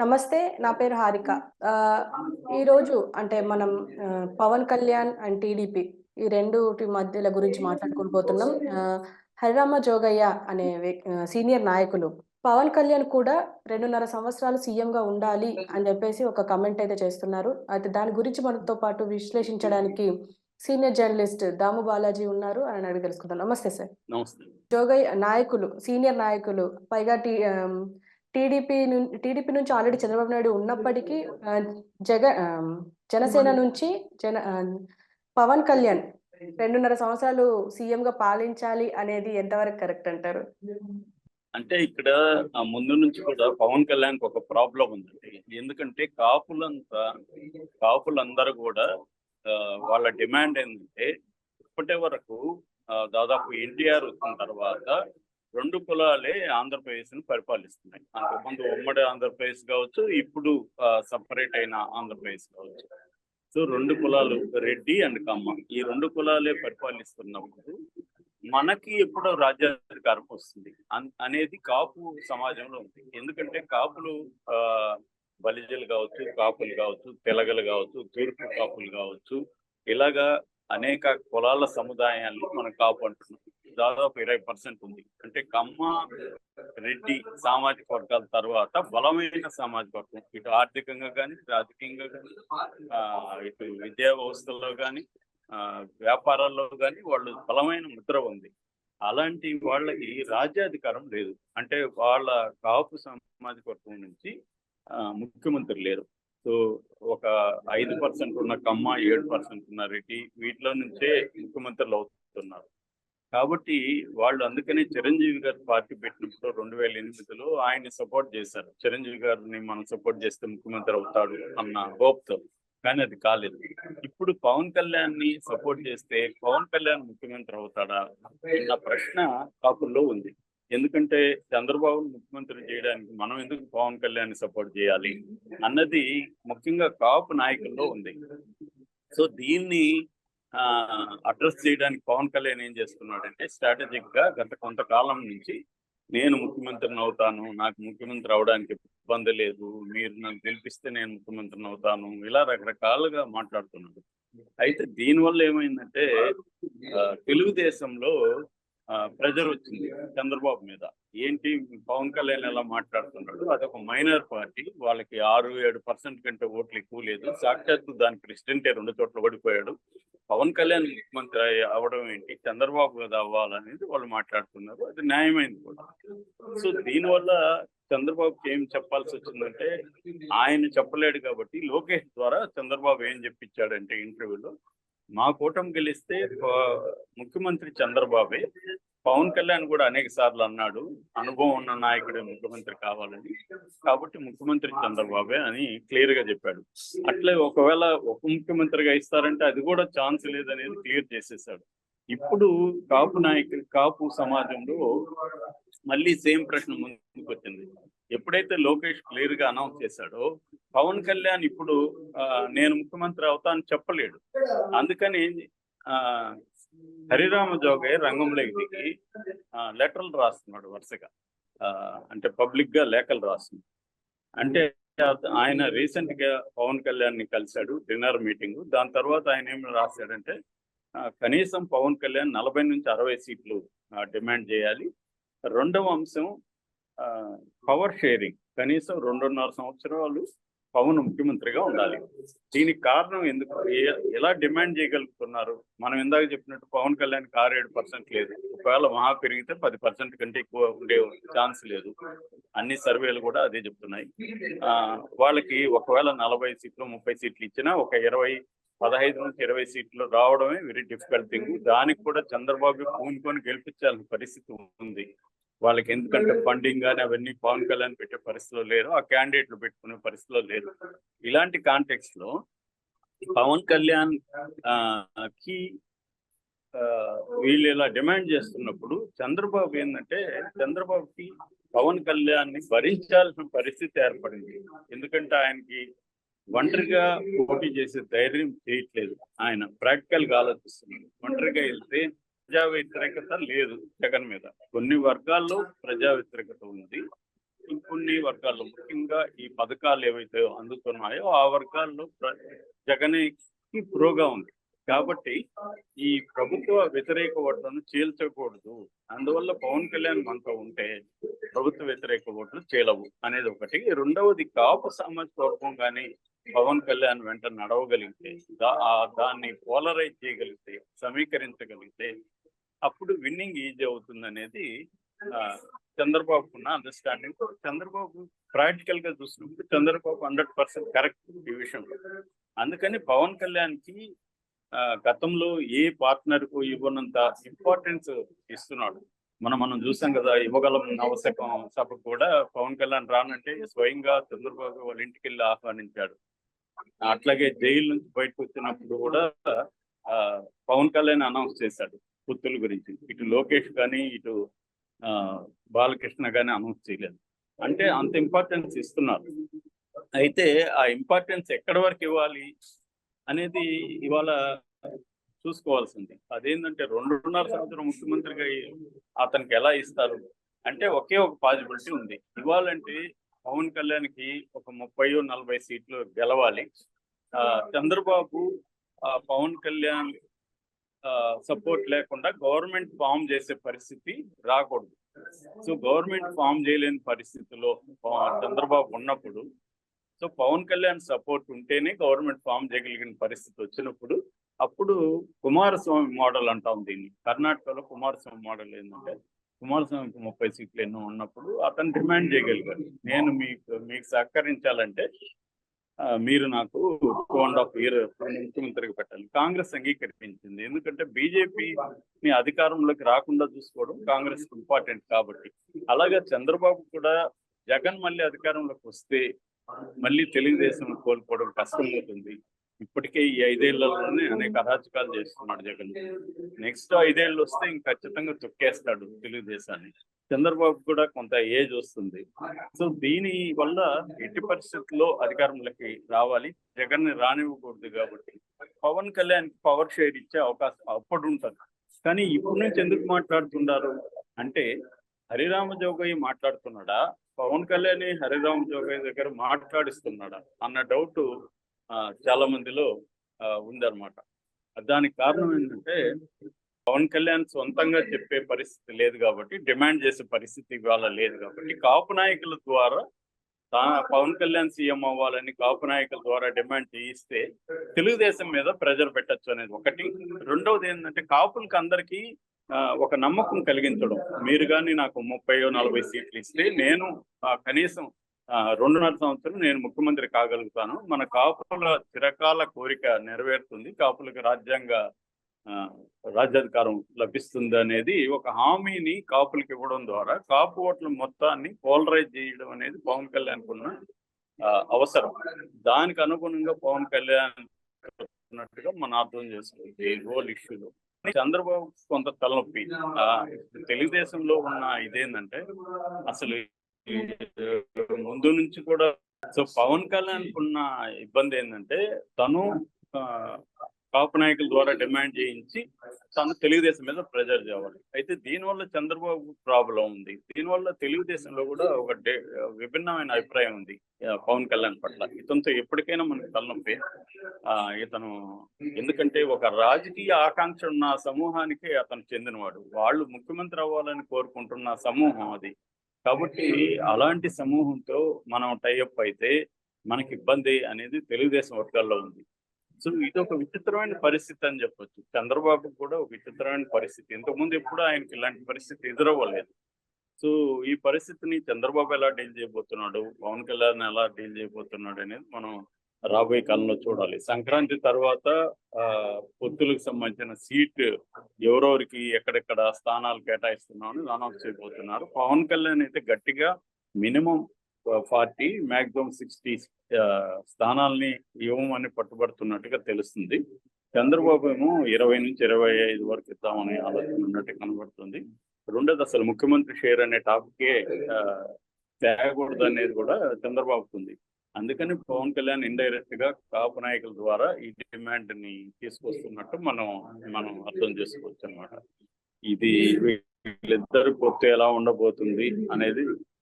నమస్తే నా పేరు హారిక. ఆ, ఈరోజు అంటే మనం పవన్ కళ్యాణ్ అండ్ టీడీపీ ఈ రెండుటి మధ్యల గురించి మాట్లాడుకుని పోతున్నాం. ఆ, హరిరామ జోగయ్య అనే సీనియర్ నాయకులు. పవన్ కళ్యాణ్ కూడా రెండున్నర సంవత్సరాలు సీఎం గా ఉండాలి అని చెప్పేసి ఒక కమెంట్ అయితే చేస్తున్నారు. అయితే దాని గురించి మనతో పాటు విశ్లేషించడానికి సీనియర్ జర్నలిస్ట్ దాము బాలాజీ ఉన్నారు అని అడిగి తెలుసుకుందాం. నమస్తే సార్. జోగయ్య నాయకులు సీనియర్ నాయకులు పైగా టీ టీడీపీ టీడీపీ నుంచి ఆల్రెడీ చంద్రబాబు నాయుడు ఉన్నప్పటికీ జగ జనసేన నుంచి జన పవన్ కళ్యాణ్ రెండున్నర సంవత్సరాలు సీఎం గా పాలించాలి అనేది ఎంతవరకు కరెక్ట్ అంటారు? అంటే ఇక్కడ ముందు నుంచి కూడా పవన్ కళ్యాణ్ ఒక ప్రాబ్లం ఉందండి. ఎందుకంటే కాపులంతా కాపులందరూ కూడా వాళ్ళ డిమాండ్ ఏంటంటే ఇప్పటి వరకు దాదాపు ఎన్టీఆర్ వచ్చిన తర్వాత రెండు కులాలే ఆంధ్రప్రదేశ్ను పరిపాలిస్తున్నాయి. అంతకుముందు ఉమ్మడి ఆంధ్రప్రదేశ్ కావచ్చు ఇప్పుడు సపరేట్ అయిన ఆంధ్రప్రదేశ్ కావచ్చు. సో రెండు కులాలు రెడ్డి అండ్ కమ్మ ఈ రెండు కులాలే పరిపాలిస్తున్నప్పుడు మనకి ఎప్పుడో రాజ్యాధికారం వస్తుంది. అన్- అనేది కాపు సమాజంలో ఉంది. ఎందుకంటే కాపులు ఆ బలిజలు కావచ్చు కాపులు కావచ్చు తెలగలు కావచ్చు తూర్పు కాపులు కావచ్చు ఇలాగా అనేక కులాల సముదాయాలు మనం కాపు అంటున్నాం. దాదాపు ఇరవై పర్సెంట్ ఉంది. అంటే కమ్మ రెడ్డి సామాజిక వర్గాల తర్వాత బలమైన సామాజిక వర్గం. ఇటు ఆర్థికంగా కానీ రాజకీయంగా కానీ ఇటు విద్యా వ్యవస్థల్లో కానీ ఆ, వ్యాపారాల్లో కానీ వాళ్ళు బలమైన ముద్ర ఉంది. అలాంటి వాళ్ళకి రాజ్యాధికారం లేదు. అంటే వాళ్ళ కాపు సామాజిక వర్గం నుంచి ఆ, ముఖ్యమంత్రి లేరు. సో ఒక ఐదు పర్సెంట్ ఉన్న కమ్మ ఏడు పర్సెంట్ ఉన్న రెడ్డి వీటిలో నుంచే ముఖ్యమంత్రులు అవుతున్నారు. కాబట్టి వాళ్ళు అందుకనే చిరంజీవి గారు పార్టీ పెట్టినప్పుడు రెండు వేల ఎనిమిదిలో ఆయన సపోర్ట్ చేశారు. చిరంజీవి గారిని మనం సపోర్ట్ చేస్తే ముఖ్యమంత్రి అవుతాడు అన్న హోప్తో. కానీ అది కాలేదు. ఇప్పుడు పవన్ కళ్యాణ్ని సపోర్ట్ చేస్తే పవన్ కళ్యాణ్ ముఖ్యమంత్రి అవుతాడా అన్న ప్రశ్న కాపుల్లో ఉంది. ఎందుకంటే చంద్రబాబు ముఖ్యమంత్రి చేయడానికి మనం ఎందుకు పవన్ కళ్యాణ్ సపోర్ట్ చేయాలి? అన్నది ముఖ్యంగా కాపు నాయకుల్లో ఉంది. సో దీన్ని అడ్రస్ చేయడానికి పవన్ కళ్యాణ్ ఏం చేస్తున్నాడంటే స్ట్రాటజిక్గా గత కొంతకాలం నుంచి నేను ముఖ్యమంత్రిని అవుతాను నాకు ముఖ్యమంత్రి అవడానికి ఇబ్బంది లేదు మీరు నన్ను గెలిపిస్తే నేను ముఖ్యమంత్రిని అవుతాను ఇలా రకరకాలుగా మాట్లాడుతున్నాడు. అయితే దీనివల్ల ఏమైందంటే తెలుగుదేశంలో ప్రెజర్ వచ్చింది చంద్రబాబు మీద. ఏంటి? పవన్ కళ్యాణ్ ఎలా మాట్లాడుతున్నాడు? అదొక మైనర్ పార్టీ వాళ్ళకి ఆరు ఏడు పర్సెంట్ కంటే ఓట్లు ఎక్కువ లేదు. సాక్షాత్తు దాని ప్రెసిడెంటే రెండు చోట్ల పడిపోయాడు పవన్ కళ్యాణ్ ముఖ్యమంత్రి అవడం ఏంటి? చంద్రబాబు కదా అవ్వాలనేది వాళ్ళు మాట్లాడుతున్నారు. అది న్యాయమైంది కూడా. సో దీనివల్ల చంద్రబాబుకి ఏం చెప్పాల్సి వచ్చిందంటే ఆయన చెప్పలేడు కాబట్టి లోకేష్ ద్వారా చంద్రబాబు ఏం చెప్పించాడంటే ఇంటర్వ్యూలో మా కూటమి గెలిస్తే ముఖ్యమంత్రి చంద్రబాబే పవన్ కళ్యాణ్ కూడా అనేక సార్లు అన్నాడు అనుభవం ఉన్న నాయకుడే ముఖ్యమంత్రి కావాలని. కాబట్టి ముఖ్యమంత్రి చంద్రబాబే అని క్లియర్గా చెప్పాడు. అట్లే ఒకవేళ ఉప ముఖ్యమంత్రిగా ఇస్తారంటే అది కూడా ఛాన్స్ లేదనేది క్లియర్ చేసేసాడు. ఇప్పుడు కాపు నాయకులు కాపు సమాజంలో మళ్ళీ సేమ్ ప్రశ్న ముందుకు వచ్చింది ఎప్పుడైతే లోకేష్ క్లియర్గా అనౌన్స్ చేశాడో పవన్ కళ్యాణ్ ఇప్పుడు ఆ, నేను ముఖ్యమంత్రి అవుతాను చెప్పలేడు. అందుకని ఆ హరిరామ జోగయ్య రంగంలోకి దిగి లెటర్లు రాస్తున్నాడు వరుసగా. ఆ, అంటే పబ్లిక్గా లేఖలు రాస్తున్నాడు. అంటే ఆయన రీసెంట్గా పవన్ కళ్యాణ్ని కలిశాడు డిన్నర్ మీటింగ్. దాని తర్వాత ఆయన ఏం రాశాడంటే కనీసం పవన్ కళ్యాణ్ నలభై నుంచి అరవై సీట్లు డిమాండ్ చేయాలి. రెండవ అంశం పవర్ షేరింగ్ కనీసం రెండున్నర సంవత్సరాలు పవన్ ముఖ్యమంత్రిగా ఉండాలి. దీనికి కారణం ఎందుకు? ఎలా డిమాండ్ చేయగలుగుతున్నారు? మనం ఇందాక చెప్పినట్టు పవన్ కళ్యాణ్ ఆరు ఏడు పర్సెంట్ లేదు. ఒకవేళ మహా పెరిగితే పది పర్సెంట్ కంటే ఎక్కువ ఉండే ఛాన్స్ లేదు. అన్ని సర్వేలు కూడా అదే చెప్తున్నాయి. ఆ వాళ్ళకి ఒకవేళ నలభై సీట్లు ముప్పై సీట్లు ఇచ్చినా ఒక ఇరవై పదహైదు నుంచి ఇరవై సీట్లు రావడమే వెరీ డిఫికల్ట్ థింగ్ దానికి కూడా చంద్రబాబు పూనుకొని గెలిపించాల్సిన పరిస్థితి ఉంది. వాళ్ళకి ఎందుకంటే ఫండింగ్ కానీ అవన్నీ పవన్ కళ్యాణ్ పెట్టే పరిస్థితిలో లేరు ఆ క్యాండిడేట్లు పెట్టుకునే పరిస్థితిలో లేరు. ఇలాంటి కాంటెక్స్లో పవన్ కళ్యాణ్కి వీళ్ళు ఇలా డిమాండ్ చేస్తున్నప్పుడు చంద్రబాబు ఏంటంటే చంద్రబాబుకి పవన్ కళ్యాణ్ని భరించాల్సిన పరిస్థితి ఏర్పడింది. ఎందుకంటే ఆయనకి ఒంటరిగా పోటీ చేసే ధైర్యం చేయట్లేదు. ఆయన ప్రాక్టికల్గా ఆలోచిస్తున్నాడు. ఒంటరిగా వెళ్తే ప్రజా వ్యతిరేకత లేదు జగన్ మీద. కొన్ని వర్గాల్లో ప్రజా వ్యతిరేకత ఉంది. ఇంకొన్ని వర్గాల్లో ముఖ్యంగా ఈ పథకాలు ఏవైతే అందుతున్నాయో ఆ వర్గాల్లో ప్ర- జగన్కి ప్రోగా ఉంది. కాబట్టి ఈ ప్రభుత్వ వ్యతిరేక ఓట్లను చీల్చకూడదు. అందువల్ల పవన్ కళ్యాణ్ మనతో ఉంటే ప్రభుత్వ వ్యతిరేక ఓట్లు చీలవు అనేది ఒకటి. రెండవది కాపు సామాజిక వర్గం కానీ పవన్ కళ్యాణ్ వెంట నడవగలిగితే దాన్ని పోలరైజ్ చేయగలిగితే సమీకరించగలిగితే అప్పుడు విన్నింగ్ ఈజీ అవుతుంది అనేది చంద్రబాబు ఉన్న అండర్స్టాండింగ్ చంద్రబాబు ప్రాక్టికల్గా చూసినప్పుడు చంద్రబాబు హండ్రెడ్ పర్సెంట్ కరెక్ట్ ఈ విషయంలో అందుకని పవన్ కళ్యాణ్కి గతంలో ఏ పార్ట్నర్కు ఇవ్వనంత ఇంపార్టెన్స్ ఇస్తున్నాడు. మనం మనం చూసాం కదా ఇవ్వగలం నవశకం సభ కూడా పవన్ కళ్యాణ్ రానంటే స్వయంగా చంద్రబాబు వాళ్ళ ఇంటికి వెళ్ళి ఆహ్వానించాడు. అట్లాగే జైలు నుంచి బయటకు వచ్చినప్పుడు కూడా ఆ, పవన్ కళ్యాణ్ అనౌన్స్ చేశాడు. పుత్తుల గురించి. ఇటు లోకేష్ కానీ ఇటు ఆ, బాలకృష్ణ కానీ అనౌన్స్ చేయలేదు. అంటే అంత ఇంపార్టెన్స్ ఇస్తున్నారు. అయితే ఆ ఇంపార్టెన్స్ ఎక్కడి వరకు ఇవ్వాలి అనేది ఇవాళ చూసుకోవాల్సింది. అదేంటంటే రెండున్నర సంవత్సరం ముఖ్యమంత్రిగా అతనికి ఎలా ఇస్తారు? అంటే ఒకే ఒక పాసిబిలిటీ ఉంది. ఇవ్వాలంటే పవన్ కళ్యాణ్కి ఒక ముప్పై నలభై సీట్లు గెలవాలి. ఆ, చంద్రబాబు పవన్ కళ్యాణ్ సపోర్ట్ లేకుండా గవర్నమెంట్ ఫామ్ చేసే పరిస్థితి రాకూడదు. సో గవర్నమెంట్ ఫామ్ చేయలేని పరిస్థితిలో చంద్రబాబు ఉన్నప్పుడు సో పవన్ కళ్యాణ్ సపోర్ట్ ఉంటేనే గవర్నమెంట్ ఫామ్ చేయగలిగిన పరిస్థితి వచ్చినప్పుడు అప్పుడు కుమారస్వామి మోడల్ అంటాం దీన్ని. కర్ణాటకలో కుమారస్వామి మోడల్ ఏంటంటే కుమారస్వామికి ముప్పై సీట్లు ఎన్నో ఉన్నప్పుడు అతను డిమాండ్ చేయగలిగారు నేను మీకు మీకు సహకరించాలంటే మీరు నాకు టూ అండ్ హాఫ్ ఇయర్ ముఖ్యమంత్రిగా పెట్టాలి. కాంగ్రెస్ అంగీకరించింది. ఎందుకంటే బీజేపీని అధికారంలోకి రాకుండా చూసుకోవడం కాంగ్రెస్ ఇంపార్టెంట్ కాబట్టి. అలాగే చంద్రబాబు కూడా జగన్ మళ్ళీ అధికారంలోకి వస్తే మళ్ళీ తెలుగుదేశం కోల్పోవడం కష్టమవుతుంది. ఇప్పటికే ఈ ఐదేళ్ళలోనే అనేక అరాచకాలు చేస్తున్నాడు జగన్. నెక్స్ట్ ఐదేళ్ళు వస్తే ఇంక ఖచ్చితంగా తొక్కేస్తాడు తెలుగుదేశాన్ని. చంద్రబాబు కూడా కొంత ఏజ్ వస్తుంది. సో దీని వల్ల ఎట్టి పరిస్థితుల్లో అధికారంలోకి రావాలి. జగన్ని రానివ్వకూడదు కాబట్టి పవన్ కళ్యాణ్ పవర్ షేర్ ఇచ్చే అవకాశం అప్పుడు ఉంటుంది. కానీ ఇప్పుడు నుంచి ఎందుకు మాట్లాడుతున్నారు అంటే హరిరామ జోగయ్య మాట్లాడుతున్నాడా? పవన్ కళ్యాణ్ హరిరామ జోగయ్య దగ్గర మాట్లాడిస్తున్నాడా? అన్న డౌట్ చాలా మందిలో ఆ, ఉందన్నమాట. దానికి కారణం ఏంటంటే పవన్ కళ్యాణ్ సొంతంగా చెప్పే పరిస్థితి లేదు కాబట్టి డిమాండ్ చేసే పరిస్థితి ఇవాళ లేదు కాబట్టి కాపు నాయకుల ద్వారా తా- పవన్ కళ్యాణ్ సీఎం అవ్వాలని కాపు నాయకుల ద్వారా డిమాండ్ చేయిస్తే తెలుగుదేశం మీద ప్రెజర్ పెట్టచ్చు అనేది ఒకటి. రెండవది ఏంటంటే కాపులకి అందరికీ ఆ, ఒక నమ్మకం కలిగించడం. మీరు కానీ నాకు ముప్పై నలభై సీట్లు ఇస్తే నేను కనీసం రెండున్నర సంవత్సరం నేను ముఖ్యమంత్రి కాగలుగుతాను. మన కాపుల చిరకాల కోరిక నెరవేరుతుంది. కాపులకు రాజ్యాంగ ఆ, రాజ్యాధికారం లభిస్తుంది అనేది ఒక హామీని కాపులకు ఇవ్వడం ద్వారా కాపు ఓట్ల మొత్తాన్ని పోలరైజ్ చేయడం అనేది పవన్ కళ్యాణ్ ఉన్న ఆ, అవసరం. దానికి అనుగుణంగా పవన్ కళ్యాణ్ ఉన్నట్టుగా మనం అర్థం చేసుకోవచ్చు ఈ రోల్ ఇష్యూలో చంద్రబాబు కొంత తలనొప్పి. తెలుగుదేశంలో ఉన్న ఇదేంటంటే అసలు ముందు నుంచి కూడా సో పవన్ కళ్యాణ్ ఉన్న ఇబ్బంది ఏంటంటే తను కాపు నాయకుల ద్వారా డిమాండ్ చేయించి తను తెలుగుదేశం మీద ప్రెజర్ చేయాలి అయితే దీనివల్ల చంద్రబాబు ప్రాబ్లం ఉంది. దీనివల్ల తెలుగుదేశంలో కూడా ఒక విభిన్నమైన అభిప్రాయం ఉంది పవన్ కళ్యాణ్ పట్ల. ఇతనితో ఎప్పటికైనా మనకు తలనొప్పి. ఆ, ఇతను ఎందుకంటే ఒక రాజకీయ ఆకాంక్ష ఉన్న సమూహానికి అతను చెందినవాడు. వాళ్ళు ముఖ్యమంత్రి అవ్వాలని కోరుకుంటున్న సమూహం అది. కాబట్టి అలాంటి సమూహంతో మనం టైఅప్ అయితే మనకి ఇబ్బంది అనేది తెలుగుదేశం వర్గాల్లో ఉంది. సో ఇది ఒక విచిత్రమైన పరిస్థితి అని చెప్పొచ్చు. చంద్రబాబు కూడా ఒక విచిత్రమైన పరిస్థితి. ఇంతకుముందు ఎప్పుడు ఆయనకి ఇలాంటి పరిస్థితి ఎదురవ్వలేదు. సో ఈ పరిస్థితిని చంద్రబాబు ఎలా డీల్ చేయబోతున్నాడు? పవన్ కళ్యాణ్ ఎలా డీల్ చేయబోతున్నాడు అనేది మనం రాబోయే కాలంలో చూడాలి. సంక్రాంతి తర్వాత ఆ పొత్తులకు సంబంధించిన సీట్ ఎవరెవరికి ఎక్కడెక్కడ స్థానాలు కేటాయిస్తున్నామని అనౌన్స్ చేయబోతున్నారు. పవన్ కళ్యాణ్ అయితే గట్టిగా మినిమం ఫార్టీ మాక్సిమం సిక్స్టీ స్థానాల్ని ఇవ్వమని పట్టుబడుతున్నట్టుగా తెలుస్తుంది. చంద్రబాబు ఏమో ఇరవై నుంచి ఇరవై ఐదు వరకు ఇద్దామని ఆలోచన ఉన్నట్టు కనబడుతుంది. రెండోది అసలు ముఖ్యమంత్రి షేర్ అనే టాపికే ఆ, తేగకూడదు అనేది కూడా చంద్రబాబుకు ఉంది అందుకని పవన్ కళ్యాణ్ ఇండైరెక్ట్గా కాపు నాయకుల ద్వారా ఈ డిమాండ్ని తీసుకొస్తున్నట్టు మనం మనం అర్థం చేసుకోవచ్చు అన్నమాట ఇది వీళ్ళిద్దరు పొత్తు ఎలా ఉండబోతుంది అనేది